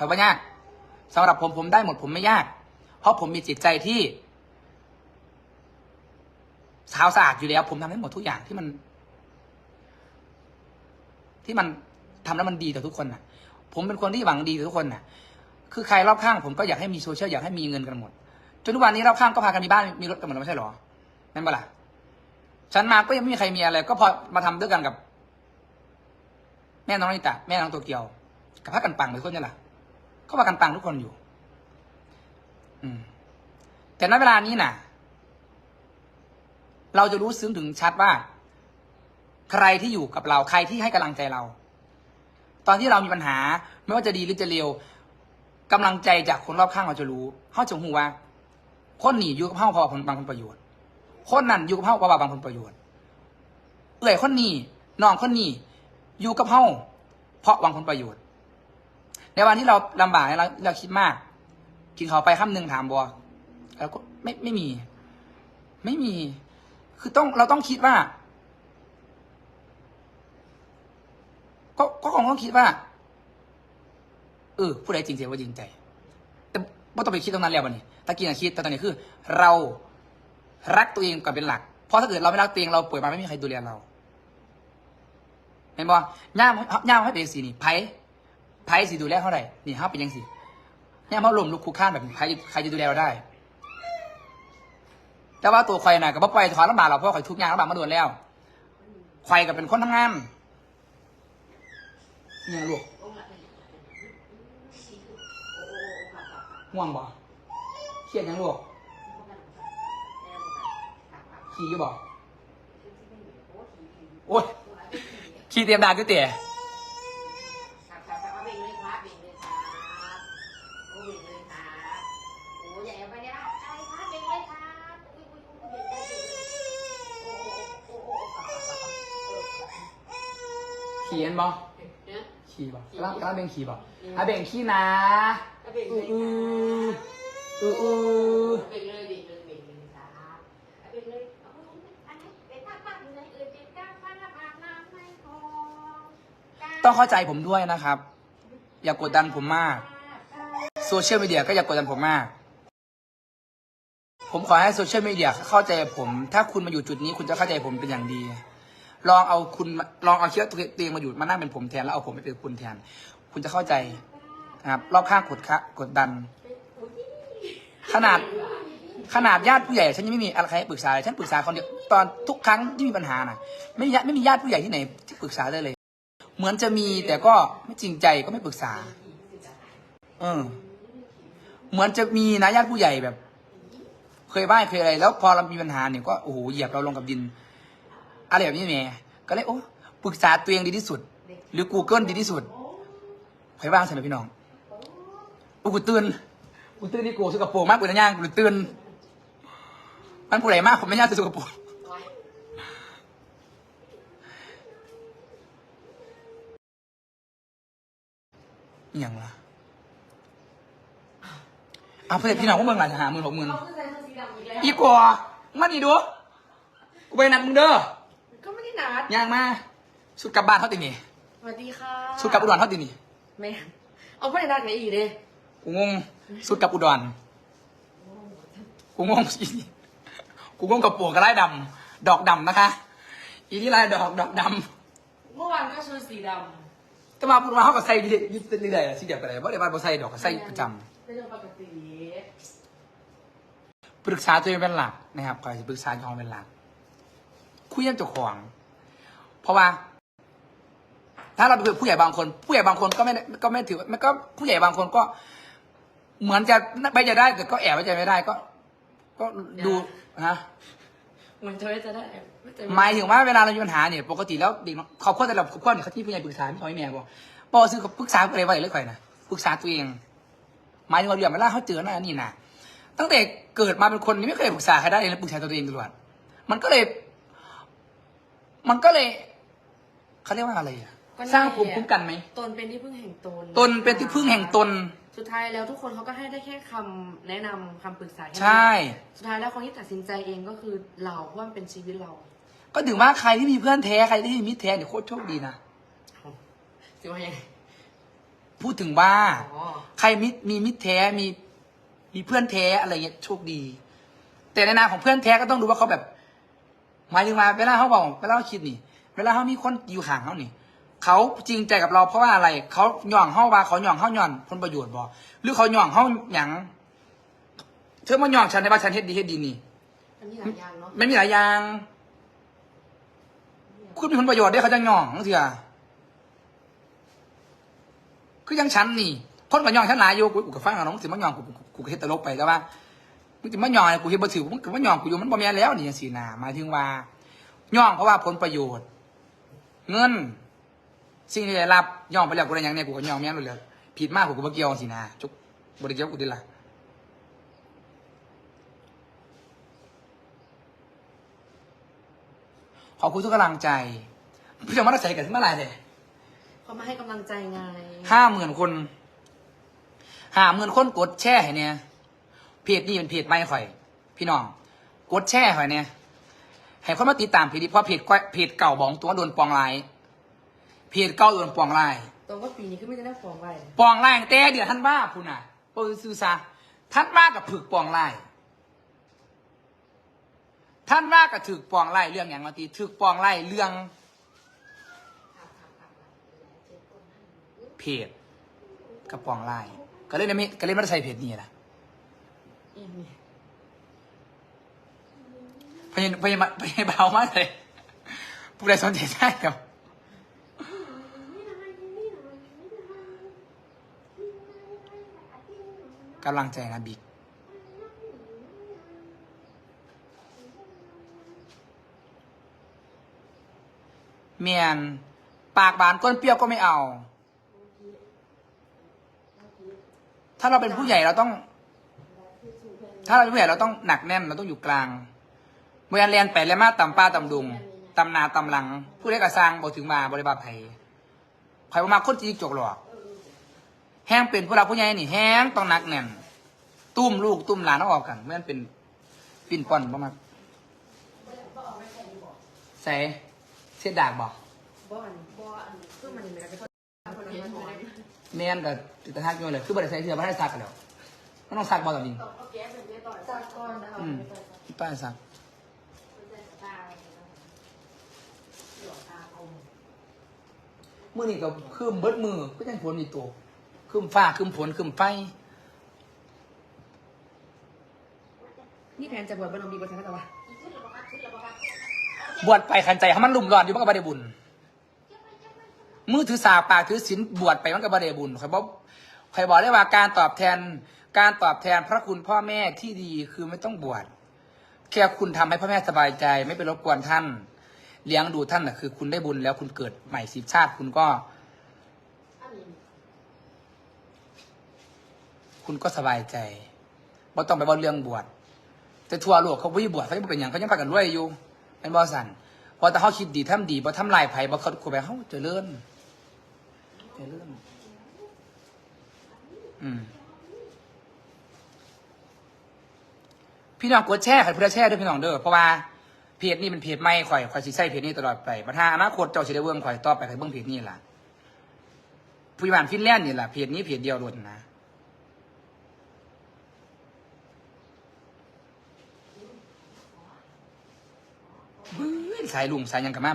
คอยว่ายากสำหรับผมผมได้หมดผมไม่ยาก เพราะผมมีจิตใจที่สาวสะอาดอยู่แล้ว ผมทำได้หมดทุกอย่างที่มัน ที่มันทำแล้วมันดีต่อทุกคนน่ะ ผมเป็นคนที่หวังดีต่อทุกคนน่ะ คือใครรอบข้าง ผมก็อยากให้มีโซเชียลอยากให้มีเงินกันหมดจนทุกวันนี้รอบข้างก็พากันมีบ้านมีรถกันหมดแล้วไม่ใช่หรอนั่นปล่ะฉันมาก็ยังไม่มีใครมีอะไร ก็พอมาทำด้วยกันกับ แม่น้องนิตาแม่น้องตัวเกียว กับพากันปังทุกคนนี่แหละ ก็พากันปังทุกคนอยู่ อืม แต่ณเวลานี้น่ะ เราจะรู้ซึ้งถึงชัดว่า ใครที่อยู่กับเราใครที่ให้กำลังใจเรา ตอนที่เรามีปัญหา ไม่ว่าจะดีหรือจะเลวกำลังใจจากคนรอบข้างเราจะรู้เข้าจะหูว่า คนหนีอยู่กับเฮาเพราะว่าผลบางผลประโยชน์ คนนั่นอยู่กับเฮาเพราะบางผลประโยชน์เอื่อยคนนี้น้องคนนี้อยู่กับเฮาเพราะบางผลประโยชน์ ในวันที่เราลำบากเราเราคิดมาก กินเขาไปคำหนึ่งถามบัวแล้วก็ไม่ไม่มี ไม่มี คือต้องเราต้องคิดว่า ก็ก็คงต้องคิดว่าเออผู้ใดจริงใจว่าจริงใจ แต่ไม่ต้องไปคิดตรงนั้นแล้ววันนี้ตะกี้นะคิดแต่ตอนนี้คือ เรารักตัวเองก่อนเป็นหลัก เพราะถ้าเกิดเราไม่รักตัวเองเราป่วยมาไม่มีใครดูแลเราเห็นบ่ย่ามย่ามให้เป็นสีนี่ไพ่ ไพ่สีดูแลเท่าไหร่นี่ห้าเป็นยังสีย่ามเขาลมลุกคุกข้านแบบใครใครจะดูแลเราได้ แต่ว่าตัวใครน่ะกับว่าปล่อยถอนลำบากเราเพราะใครทุกอย่างลำบากมาโดนแล้วใครก็เป็นคนทำงานเนี่ยลูกง่วงบ่เครียดยังลูกขี่ยู่บ่โอ้ยขี่เตรียมดานก็เตะ ครับครับครับเอาเบ่งเลยครับเบ่งเลยครับโอ้เบ่งเลยครับโอ้อย่าแอบไปเนี่ยอะไรครับเบ่งเลยครับอุ้ยอุ้ยอุ้ยเบ่งเลยเบ่งเลยโอ้โอ้โอ้โอ้ครับครับครับเออ ขี่เห็นบ่เนี่ยขี่บ่กำลังกำลังเบ่งขี่บ่อะเบ่งขี่นะเอาเบ่งอืเลอยอืคอรับอืออือเบ่งเลยเบ่งเลยเบ่งเลยครับเอาเบ่งเลยเอาอันนี้เป็นท่าตั้งอยู่ในอื่นเป็นก้าวฟ้าอาบน้ำไม่พอต้องเข้าใจผมด้วยนะครับ อย่ากดดันผมมาก โซเชียลมีเดียก็อย่ากดดันผมมาก ผมขอให้โซเชียลมีเดียเข้าใจผม ถ้าคุณมาอยู่จุดนี้คุณจะเข้าใจผมเป็นอย่างดี ลองเอาคุณลองเอาเชื้อตัวเองมาอยู่มานั่งเป็นผมแทนแล้วเอาผมไปเป็นคุณแทน คุณจะเข้าใจนะครับรอบข้างกดคะกดดัน ขนาดขนาดญาติผู้ใหญ่ฉันยังไม่มีอะไรให้ปรึกษาเลยฉันปรึกษาคนเดียวตอนทุกครั้งที่มีปัญหาน่ะไม่มีไม่มีญาติผู้ใหญ่ที่ไหนที่ปรึกษาได้เลย เหมือนจะมีแต่ก็ไม่จริงใจก็ไม่ปรึกษา เออ เหมือนจะมีนะญาติผู้ใหญ่แบบ เคยบ้านเคยอะไร แล้วพอเรามีปัญหาเนี่ยก็โอ้โหเหยียบเราลงกับดิน อะไรแบบนี้แหม่ก็เลยโอ้ปรึกษาตัวเองดีที่สุด หรือ Google ดีที่สุดเคยบ้างใช่ไหมพี่น้องโอ้กูตื่นกูตื่นที่กูสกปรกมากกูจะย่างกูตื่นมันผู้ใหญ่มากผมไม่ย่างสกปรกอหย่างละเอาเพื่อนพี่น้องพวกมึงหลายหาหมื่นหกหมื่นเขาคือใส่เสื้อสีดำอีกแล้วอีกว่ามานี่ดู กูไปนัดมึงเด้อ นัดย่างมาสุดกลับบ้านเท่าตินี่สวัสดีค่ะสุดกลับอุดรเท่าตินี่แม่เอาไม่ได้นัดไหนอีกเลยกูงงสุดกลับอุดรกูงงอีกูงงกับปวกกระไรดำดอกดำนะคะ อีนี่ลายดอกดอกดเมื่อวานก็ชุดสีดำแต่มาพูดมาเขาก็ใส่ยึดยึดเรื่อยๆสีเดียวกันเลยเพราะเดี๋ยวบ้านบ่ใส่ดอกก็ำใส่ประจเป็นเรื่องปกติำปรึกษาตัวเองเป็นหลักนะครับก่อนจะปรึกษาเจ้าของเป็นหลัก คุยกับเจ้าของ เพราะว่า ถ้าเราเป็นผู้ใหญ่บางคน ผู้ใหญ่บางคนก็ไม่ได้ก็ไม่ถือมันก็ผู้ใหญ่บางคนก็ เหมือนจะไปจะได้แต่ก็แอบไว้ใจไม่ได้ก็ ก็ดูฮะเหมือนเธอจะได้ไม่จะหมายถึงว่าเวลาเรามีปัญหาเนี่ยปกติแล้วเด็กน้องเขาควรแต่เราควรเนี่ยเขาที่ผู้ใหญ่ปรึกษาพี่พ่อแม่บอกบอกซื้อกับปรึกษาอะไรไว้เลยข่อยนะปรึกษาตัวเองหมายถึงว่าเรื่องเวลาเขาเจอหน้านี่นะตั้งแต่เกิดมาเป็นคนนี่ไม่เคยปรึกษาใครได้เลยปรึกษาตัวเองตลอดมันก็เลย มันก็เลย เขาเรียกว่าอะไรอะสร้างภูมิคุ้มกันไหม ตนเป็นที่พึ่งแห่งตนตนเป็นที่พึ่งแห่งตน สุดท้ายแล้วทุกคนเขาก็ให้ได้แค่คำแนะนำคำปรึกษาแค่นั้นใช่ สุดท้ายแล้วคนที่ตัดสินใจเองก็คือเราเพราะว่ามันเป็นชีวิตเราก็ถึงว่าใครที่มีเพื่อนแท้ ใครที่มีมิตรแท้เนี่ยโคตรโชคดีนะ สิว่ายังไงพูดถึงว่า อ๋อใครมิตรมีมิตรแท้มีมีเพื่อนแท้อะไรเงี้ยโชคดี แต่ในนามของเพื่อนแท้ก็ต้องดูว่าเขาแบบหมายถึงว่าเวลาเขาบอกเวลาเขาคิดนี่ เวลาเขามีคนอยู่ห่างเขานี่เขาจริงใจกับเราเพราะว่าอะไร เขาหย่องเขาว่าเขาหย่องเขาหย่อนผลประโยชน์บอกหรือเขาหย่องเขาหยังเธอมาหย่องฉันในว่าฉันเฮ็ดดีเฮ็ดดีนี่อันนี้หลายอย่างเนาะไม่มีหลายอย่างคุณมีผลประโยชน์ได้เขาจะหย่องเถื่อคืออยังฉันนี่ คนมาหย่องฉันหลายอยู่กูกูกับฟังกับน้องสิมาหย่องกูกูกูก็เฮ็ดตลกไปแต่ว่ามึงจะมาหย่องอะไรกูเฮ็ดบ่ถือมึงก็มาหย่องกูอยู่มันบ่แม่นแล้วนี่จังซี่นะหมายถึงว่าหย่องเพราะว่าผลประโยชน์ เงิน สิ่งที่ได้รับหย่องไปแล้วกูได้หยังเนี่ยกูก็หย่องแม่นเลยผิดมากกูก็บ่เกี่ยวจังซี่นะจุกบ่ได้เกี่ยวกูดิล่ะขอบคุณทุกกำลังใจพี่จะมาใส่กันที่เมื่อไหร่เลยเขามาให้กำลังใจไงห้าหมื่นคนห้าหมื่นคนกดแช่ให้เนี่ยเพจนี้เป็นเพจไม่ข่อย พี่น้อง กดแช่ข่อยเนี่ย ให้คนมาติดตามเพจนี้เพราะเพจก้อยเพจเก่าบอกตัวโดนปองลายเพจเก่าโดนปองลายตรงว่าปีนี้ก็ไม่ได้ได้ฟองไว้ปองลายตั้งแต่เดือนท่านว่าคุณน่ะโปรซื้อซาท่านว่ากับผึกปองลายท่านว่ากับถึกปองลายเรื่องอย่างมาตีถึกปองลายเรื่องเพจกระปองไล่ก็เลยไม่ก็เลยไม่ได้ใส่เพจนี้นะอีนี่ พยาพยาพยาเบามากเลยผู้ใดสนใจได้ครับกำลังใจนะบิ๊กเมียน ปากบานก้นเปรี้ยวก็ไม่เอา ถ้าเราเป็นผู้ใหญ่เราต้อง ถ้าเราเป็นผู้ใหญ่เราต้องหนักแน่นเราต้องอยู่กลาง เมื่อเรียนไปแล้วมาตำป้าตำดุงตำนาตำหลัง ผู้ได้กระสร้างบอกถึงมาบริบาไผ่ไผ่มาคนจีจกหลอก แห้งเป็นผู้เราผู้ใหญ่นี่ แห้งต้องหนักแน่น ตุ้มลูกตุ้มหลานต้องออกกันเมื่อมันเป็นปิ่นป้อนประมาณใส่เสียดากบอกบ้านบ้านคือมันยังไม่ได้เป็นคนคนละคนแม่นกับติดตะทักอยู่เลยคือบริษัทเสื้อไม่ได้ซักกันแล้วมันต้องซักบอลกับจริงจากก้อนนะคะอืมป้าซัก มือนี่ก็คืมเบิดมือก็ยังฝนอีกตัวคืมฟ้าคืมฝนคืมไฟนี่แผนจะบวชบรมีบวชทั้งตัวบวชไปขันใจให้มันลุ่มร้อนอยู่มันก็บ่ได้บุญมือถือสาปากถือศีลบวชไปมันก็บ่ได้บุญใครบอกใครบอกได้ว่าการตอบแทน การตอบแทนพระคุณพ่อแม่ที่ดีคือไม่ต้องบวชแค่คุณทำให้พ่อแม่สบายใจ ไม่ไปรบกวนท่าน เลี้ยงดูท่านน่ะคือ คุณได้บุญแล้วคุณเกิดใหม่สิบชาติ คุณก็ คุณก็สบายใจบ่ต้องไปบอกเรื่องบวชแต่ทั่วโลกเขาไม่บวชเขาจะเป็นอย่างเขายังพากันรวยอยู่เป็นบอสันพอแต่เขาคิดดีทำดีพอทำลายไผ่พอเขาเขาแบบเขาเจะเลื่อนจะเลื่อนอืมพี่น้องกดแช่ค่ะเพื่อแช่ด้วยพี่น้องเด้อเพราะว่า เพจนี้มันเพจไม่ข่อยข่อยสิใช้เพจนี้ตลอดไปประธาอนาคตเจ้าสิได้เบิ่งข่อยต่อไปข่อยเบิ่งเพจนี้ล่ะผู้บานฟินแลนด์นี่ล่ะเพจนี้เพจเดียวโดนนะบื้อสายลุงสายยังกับมา